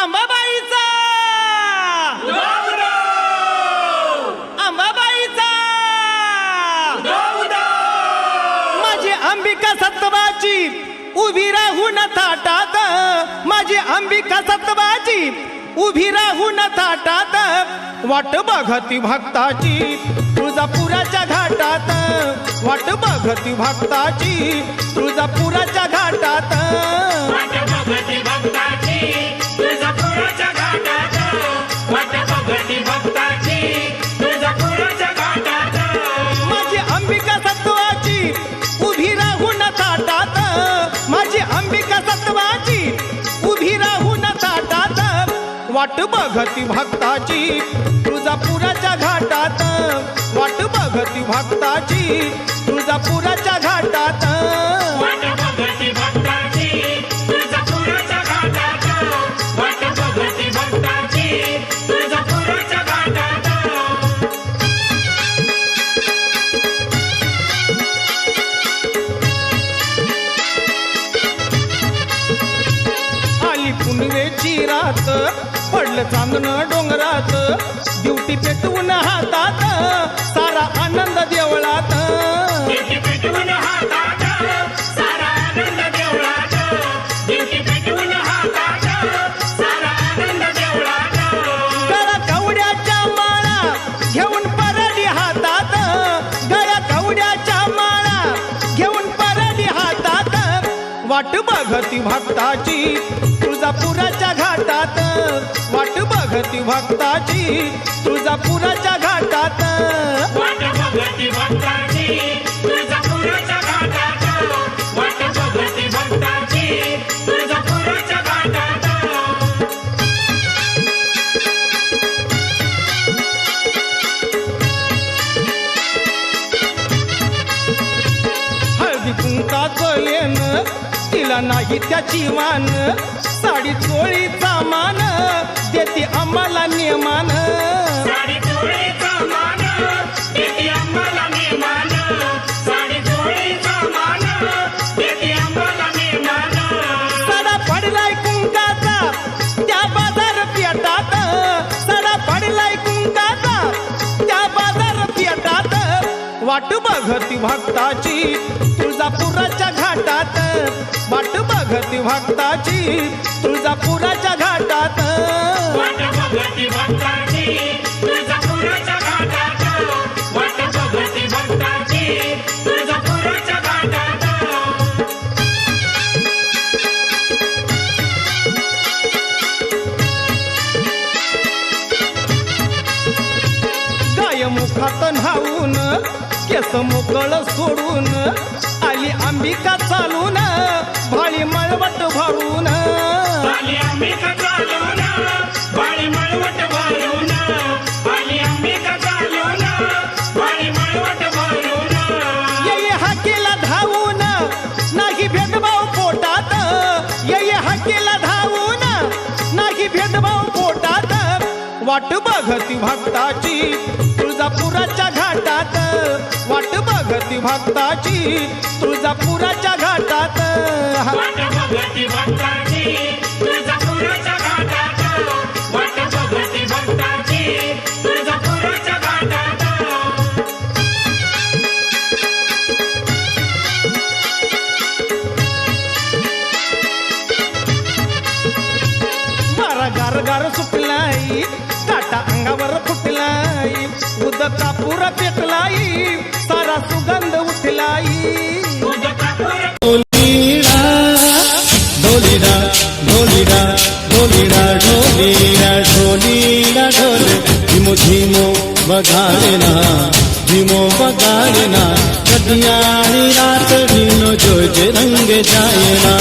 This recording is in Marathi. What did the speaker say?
अंबाबाईचा अंबाबाईचा माझी अंबिका सत्तवाची उभी राहून थाटात. माझी अंबिका सत्तवाची उभी राहून थाटात. वाट बघती भक्ताची तुळजापुराच्या घाटात. वाट बघती भक्ताची तुळजापुराच्या वाट बघती भक्ताची. तुळजापुराच्या घाटात वाट बघती भक्ताची. तुळजापुराच्या घाटात. आली पुनवेची रात पडलं चांदण डोंगरात. ड्युटी पेटवून हातात सारा आनंद देवळात. दिवटी पेटवून हातात सारा आनंद देवळात. दिवटी पेटवून हातात सारा आनंद देवळात. गळा कवड्याच्या माळा घेऊन परडी हातात. गळा कवड्याच्या माळा घेऊन परडी हातात. वाट बघती भक्ताची तुळजापुराच्या घाटात. भक्ताची तुळजापुराच्या घाटात. नाही त्याची मान. साडी चोळीचा मान देते आम्हाला नियमान साडी पडलाय कुंकाचा त्या बाजार पेटात. सडा पडलाय कुंकाचा त्या बाजार पेटात. वाट बघती भक्ताची बघती भक्ताची तुळजापुराच्या घाटात. गाय मुखात न्हावून केस मोकळ सोडून अंबिका चालून भाळी मळवट भरून. आली अंबिका चालून बाळी मळवट भरून. आली अंबिका चालून बाळी मळवट भरून. ये हाकेला धावून नाही भेदभाव पोटात. ये हाकेला धावून नाही भेदभाव पोटात. वाट बघती भक्ताची तुळजापुराच्या घाटात. वाट बघती भक्ताची तुळजापुराच्या घाटात. गार गार सुटलाई काटा अंगावर फुटलाई उदका कापूर पेटलाई सारा सुगंध उठलाई ढोलीडा ढोलीडा ढोलीडा ढोलीडा ढोलीडा ढोलीडा ढोले झिमो झिमो बघाडना झिमो बघाडना कदियाणी रात विनो जो जे रंग जायना